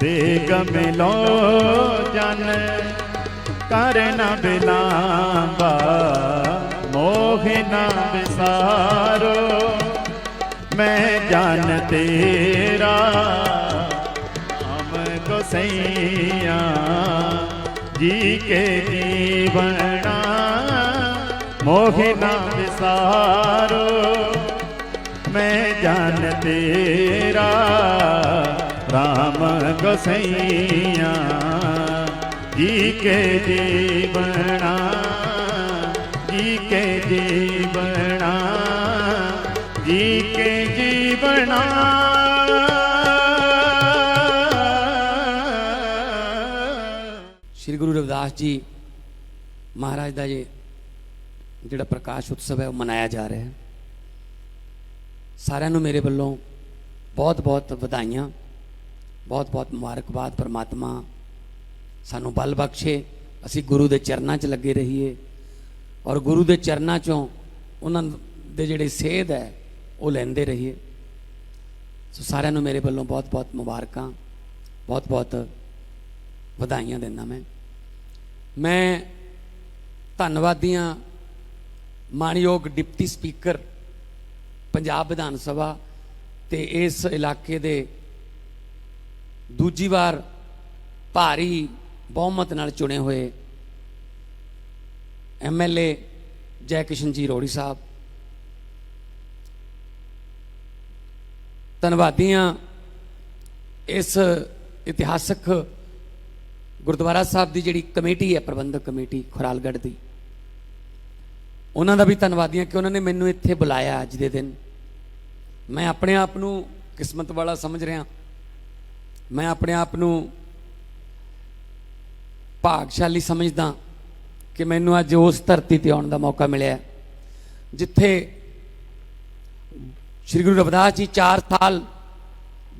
ਦੇਗ ਮਿਲੋ ਜਨ ਕਰਨਾ ਬਿਲਾਂਬਾ, ਮੋਹ ਨਾ ਵਿਸਾਰੋ। ਮੈਂ ਜਨ ਤੇਰਾ ਨਾਮ ਗੋਸਈਆ, ਜੀ ਕੇ ਜੀਵਣਾ, ਮੋਹ ਨਾ ਵਿਸਾਰੋ। ਮੈਂ ਜਨ ਤੇਰਾ RAM ਗੋਸਈਆ ਜੀ ਕੇ ਜੀਵਣਾ ਜੀ ਕੇ ਜੀਵਣਾ ਜੀ ਕੇ ਜੀਵਣਾ। ਸ੍ਰੀ ਗੁਰੂ ਰਵਿਦਾਸ ਜੀ ਮਹਾਰਾਜ ਦਾ ਇਹ ਜਿਹੜਾ ਪ੍ਰਕਾਸ਼ ਉਤਸਵ ਹੈ, ਉਹ ਮਨਾਇਆ ਜਾ ਰਿਹਾ ਹੈ। ਸਾਰਿਆਂ ਨੂੰ ਮੇਰੇ ਵੱਲੋਂ ਬਹੁਤ ਬਹੁਤ ਵਧਾਈਆਂ। ਬਹੁਤ ਬਹੁਤ ਮੁਬਾਰਕਬਾਦ ਪਰਮਾਤਮਾ। ਸਾਨੂੰ ਬਲ ਬਖਸ਼ੇ। ਅਸੀਂ ਗੁਰੂ ਦੇ ਚਰਨਾਂ 'ਚ ਲੱਗੇ ਰਹੀਏ। ਔਰ ਗੁਰੂ ਦੇ ਚਰਨਾਂ 'ਚੋਂ ਉਹਨਾਂ ਦੇ ਜਿਹੜੇ ਸੇਧ ਹੈ, ਉਹ ਲੈਂਦੇ ਰਹੀਏ। ਸੋ ਸਾਰਿਆਂ ਨੂੰ ਮੇਰੇ ਵੱਲੋਂ ਬਹੁਤ ਬਹੁਤ ਮੁਬਾਰਕਾਂ। ਬਹੁਤ ਬਹੁਤ ਵਧਾਈਆਂ ਦਿੰਦਾ ਮੈਂ। ਮੈਂ ਧੰਨਵਾਦੀਆਂ ਮਾਨਯੋਗ ਡਿਪਟੀ ਸਪੀਕਰ, ਪੰਜਾਬ ਵਿਧਾਨ ਸਭਾ ਤੇ ਇਸ ਇਲਾਕੇ ਦੇ ਦੂਜੀ ਵਾਰ ਭਾਰੀ ਬਹੁਮਤ ਨਾਲ ਚੁਣੇ ਹੋਏ ਐਮਐਲਏ ਜੈ ਕਿਸ਼ਨ ਜੀ ਰੋੜੀ ਸਾਹਿਬ। ਧੰਨਵਾਦੀਆਂ ਇਸ ਇਤਿਹਾਸਕ ਗੁਰਦੁਆਰਾ ਸਾਹਿਬ ਦੀ ਜਿਹੜੀ ਕਮੇਟੀ ਹੈ, ਪ੍ਰਬੰਧਕ ਕਮੇਟੀ ਖੁਰਾਲਗੜ੍ਹ ਦੀ, ਉਹਨਾਂ ਦਾ ਵੀ ਧੰਨਵਾਦੀਆਂ ਕਿ ਉਹਨਾਂ ਨੇ ਮੈਨੂੰ ਇੱਥੇ ਬੁਲਾਇਆ ਅੱਜ ਦੇ ਦਿਨ। ਮੈਂ ਆਪਣੇ ਆਪ ਨੂੰ ਕਿਸਮਤ ਵਾਲਾ ਸਮਝ ਰਿਹਾ। ਮੈਂ ਆਪਣੇ ਆਪ ਨੂੰ ਭਾਗਸ਼ਾਲੀ ਸਮਝਦਾ ਕਿ ਮੈਨੂੰ ਅੱਜ ਉਸ ਧਰਤੀ ਤੇ ਆਉਣ ਦਾ ਮੌਕਾ ਮਿਲਿਆ ਜਿੱਥੇ ਸ੍ਰੀ ਗੁਰੂ ਰਵਿਦਾਸ ਜੀ 4 ਸਾਲ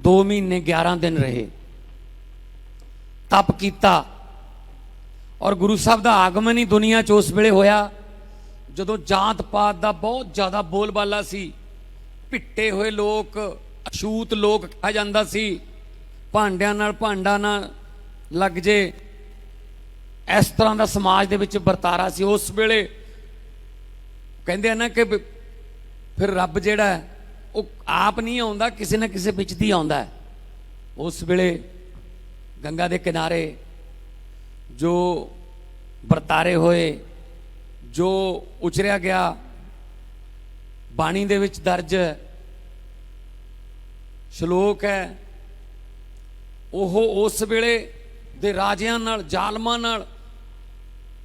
2 ਮਹੀਨੇ 11 ਦਿਨ ਰਹੇ। ਤਪ ਕੀਤਾ ਔਰ ਗੁਰੂ ਸਾਹਿਬ ਦਾ ਆਗਮਨ ਹੀ ਦੁਨੀਆ 'ਚ ਉਸ ਵੇਲੇ ਹੋਇਆ, ਜਦੋਂ ਜਾਤ ਪਾਤ ਦਾ ਬਹੁਤ ਜ਼ਿਆਦਾ ਬੋਲਬਾਲਾ ਸੀ। ਭਿੱਟੇ ਹੋਏ ਲੋਕ, ਅਛੂਤ ਲੋਕ ਕਿਹਾ ਜਾਂਦਾ ਸੀ। ਭਾਂਡਿਆਂ ਨਾਲ, ਭਾਂਡਾ ਨਾ ਲੱਗ ਜੇ। ਇਸ ਤਰ੍ਹਾਂ ਦਾ ਸਮਾਜ ਦੇ ਵਿੱਚ ਵਰਤਾਰਾ ਸੀ। ਉਸ ਵੇਲੇ ਕਹਿੰਦੇ ਆ ਨਾ ਕਿ ਫਿਰ ਰੱਬ ਜਿਹੜਾ ਉਹ ਆਪ ਨਹੀਂ ਆਉਂਦਾ, ਕਿਸੇ ਨਾ ਕਿਸੇ ਵਿੱਚ ਦੀ ਆਉਂਦਾ ਉਸ ਵੇਲੇ ਗੰਗਾ ਦੇ ਕਿਨਾਰੇ ਜੋ ਵਰਤਾਰੇ ਹੋਏ, ਜੋ ਉਚਰਿਆ ਗਿਆ, ਬਾਣੀ ਦੇ ਵਿੱਚ ਦਰਜ ਸ਼ਲੋਕ ਹੈ ਉਹ ਉਸ ਵੇਲੇ ਦੇ ਰਾਜਿਆਂ ਨਾਲ, ਜ਼ਾਲਮਾਂ ਨਾਲ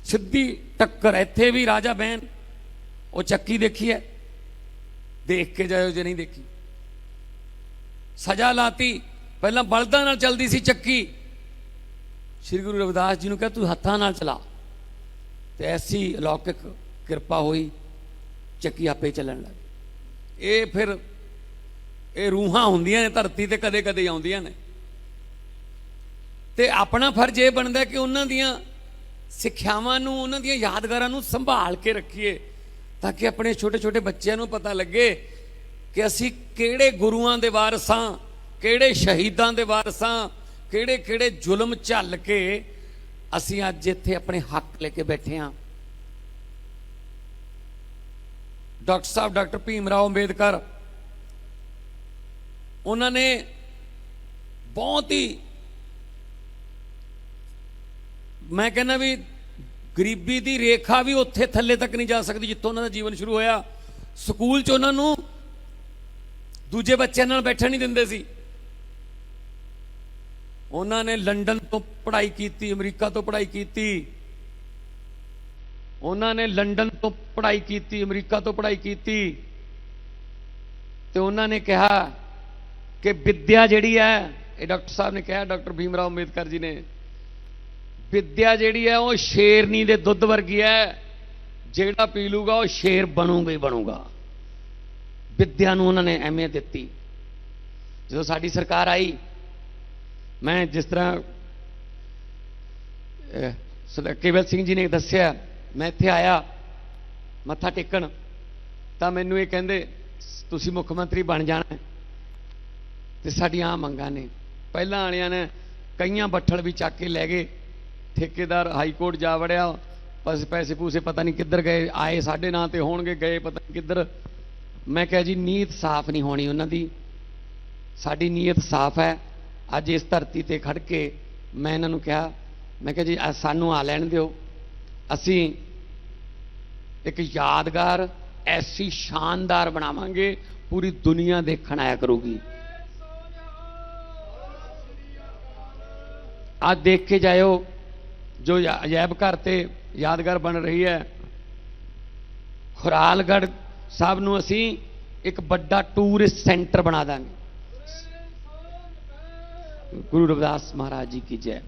ਸਿੱਧੀ ਟੱਕਰ, ਇੱਥੇ ਵੀ ਰਾਜਾ ਬਹਿਨ ਉਹ ਚੱਕੀ ਦੇਖੀ ਹੈ। ਦੇਖ ਕੇ ਜਾਇਓ ਜੇ ਨਹੀਂ ਦੇਖੀ। ਸਜ਼ਾ ਲਾਤੀ। ਪਹਿਲਾਂ ਬਲਦਾਂ ਨਾਲ ਚੱਲਦੀ ਸੀ ਚੱਕੀ। ਸ੍ਰੀ ਗੁਰੂ ਰਵਿਦਾਸ ਜੀ ਨੂੰ ਕਿਹਾ, ਤੂੰ ਹੱਥਾਂ ਨਾਲ ਚਲਾ। ਤੇ ਐਸੀ ਅਲੌਕਿਕ ਕਿਰਪਾ ਹੋਈ, ਚੱਕੀ ਆਪੇ ਚੱਲਣ ਲੱਗ। ਇਹ ਫਿਰ, ਇਹ ਰੂਹਾਂ ਹੁੰਦੀਆਂ ਨੇ ਧਰਤੀ ਤੇ ਕਦੇ ਕਦੇ ਆਉਂਦੀਆਂ ਨੇ। ਤੇ ਆਪਣਾ ਫਰਜ਼ ਇਹ ਬਣਦਾ ਕਿ ਉਹਨਾਂ ਦੀਆਂ ਸਿੱਖਿਆਵਾਂ ਨੂੰ, ਉਹਨਾਂ ਦੀਆਂ ਯਾਦਗਾਰਾਂ ਨੂੰ ਸੰਭਾਲ ਕੇ ਰੱਖੀਏ, ਤਾਂ ਕਿ ਆਪਣੇ ਛੋਟੇ ਛੋਟੇ ਬੱਚਿਆਂ ਨੂੰ ਪਤਾ ਲੱਗੇ ਕਿ ਅਸੀਂ ਕਿਹੜੇ ਗੁਰੂਆਂ ਦੇ ਵਾਰਸਾਂ ਕਿਹੜੇ ਸ਼ਹੀਦਾਂ ਦੇ ਵਾਰਸਾਂ ਕਿਹੜੇ ਕਿਹੜੇ ਜ਼ੁਲਮ ਝੱਲ ਕੇ ਅਸੀਂ ਅੱਜ ਇੱਥੇ ਆਪਣੇ ਹੱਕ ਲੈ ਕੇ ਬੈਠੇ ਹਾਂ। ਡਾਕਟਰ ਸਾਹਿਬ, ਡਾਕਟਰ ਭੀਮ ਰਾਓ ਅੰਬੇਦਕਰ, ਉਹਨਾਂ ਨੇ ਬਹੁਤ ਹੀ ਮੈਂ ਕਹਿੰਦਾ ਵੀ ਗਰੀਬੀ ਦੀ ਰੇਖਾ ਵੀ ਉੱਥੇ ਥੱਲੇ ਤੱਕ ਨਹੀਂ ਜਾ ਸਕਦੀ ਜਿੱਥੋਂ ਉਹਨਾਂ ਦਾ ਜੀਵਨ ਸ਼ੁਰੂ ਹੋਇਆ। ਸਕੂਲ 'ਚ ਉਹਨਾਂ ਨੂੰ ਦੂਜੇ ਬੱਚਿਆਂ ਨਾਲ ਬੈਠਣ ਨਹੀਂ ਦਿੰਦੇ ਸੀ। ਉਹਨਾਂ ਨੇ ਲੰਡਨ ਤੋਂ ਪੜ੍ਹਾਈ ਕੀਤੀ, ਅਮਰੀਕਾ ਤੋਂ ਪੜ੍ਹਾਈ ਕੀਤੀ। ਉਹਨਾਂ ਨੇ ਲੰਡਨ ਤੋਂ ਪੜ੍ਹਾਈ ਕੀਤੀ, ਅਮਰੀਕਾ ਤੋਂ ਪੜ੍ਹਾਈ ਕੀਤੀ। ਤੇ ਉਹਨਾਂ ਨੇ ਕਿਹਾ ਕਿ ਵਿੱਦਿਆ ਜਿਹੜੀ ਹੈ, ਇਹ ਡਾਕਟਰ ਸਾਹਿਬ ਨੇ ਕਿਹਾ, ਡਾਕਟਰ ਭੀਮ ਰਾਓ ਅੰਬੇਦਕਰ ਜੀ ਨੇ ਵਿੱਦਿਆ ਜਿਹੜੀ ਹੈ ਉਹ ਸ਼ੇਰਨੀ ਦੇ ਦੁੱਧ ਵਰਗੀ ਹੈ। ਜਿਹੜਾ ਪੀ ਲੂਗਾ ਉਹ ਸ਼ੇਰ ਬਣੂਗਾ ਹੀ ਬਣੂਗਾ। ਵਿੱਦਿਆ ਨੂੰ ਉਹਨਾਂ ਨੇ ਅਹਿਮੀਅਤ ਦਿੱਤੀ। ਜਦੋਂ ਸਾਡੀ ਸਰਕਾਰ ਆਈ, ਮੈਂ ਜਿਸ ਤਰ੍ਹਾਂ ਕੇਵਲ ਸਿੰਘ ਜੀ ਨੇ ਦੱਸਿਆ, ਮੈਂ ਇੱਥੇ ਆਇਆ, ਮੱਥਾ ਟੇਕਣ, ਤਾਂ ਮੈਨੂੰ ਇਹ ਕਹਿੰਦੇ, ਤੁਸੀਂ ਮੁੱਖ ਮੰਤਰੀ ਬਣ ਜਾਣਾ ਹੈ। ਤੇ ਸਾਡੀਆਂ ਆਹ ਮੰਗਾਂ ਨੇ। ਪਹਿਲਾਂ ਵਾਲਿਆਂ ਨੇ ਕਈਆਂ ਬੱਠਲ ਵੀ ਚੱਕ ਕੇ ਲੈ ਗਏ। ਠੇਕੇਦਾਰ ਹਾਈ ਕੋਰਟ ਜਾ ਵੜਿਆ, ਬਸ ਪੈਸੇ ਪੂਸੇ ਪਤਾ ਨਹੀਂ ਕਿੱਧਰ ਗਏ, ਆਏ ਸਾਡੇ ਨਾਂ ਤੇ ਹੋਣਗੇ, ਗਏ ਪਤਾ ਨਹੀਂ ਕਿੱਧਰ। ਮੈਂ ਕਿਹਾ ਜੀ, ਨੀਅਤ ਸਾਫ਼ ਨਹੀਂ ਹੋਣੀ ਉਹਨਾਂ ਦੀ। ਸਾਡੀ ਨੀਅਤ ਸਾਫ਼ ਹੈ। ਅੱਜ ਇਸ ਧਰਤੀ ਤੇ ਖੜ ਕੇ ਮੈਂ ਇਹਨਾਂ ਨੂੰ ਕਿਹਾ, ਮੈਂ ਕਿਹਾ ਜੀ ਸਾਨੂੰ ਆ ਲੈਣ ਦਿਓ। ਅਸੀਂ ਇੱਕ ਯਾਦਗਾਰ, ਐਸੀ ਸ਼ਾਨਦਾਰ ਬਣਾਵਾਂਗੇ, ਪੂਰੀ ਦੁਨੀਆ ਦੇਖਣ ਆਇਆ ਕਰੂਗੀ। ਅੱਜ ਦੇਖ ਕੇ ਜਾਇਓ। ਜੋ ਯਾ- ਅਜਾਇਬ ਘਰ ਤੇ ਯਾਦਗਾਰ ਬਣ ਰਹੀ ਹੈ। ਖੁਰਾਲਗੜ੍ਹ ਸਾਹਿਬ ਨੂੰ ਅਸੀਂ ਇੱਕ ਵੱਡਾ ਟੂਰਿਸਟ ਸੈਂਟਰ ਬਣਾ ਦਾਂਗੇ। ਗੁਰੂ ਰਵਿਦਾਸ ਮਹਾਰਾਜ ਜੀ ਕੀ ਜੈ।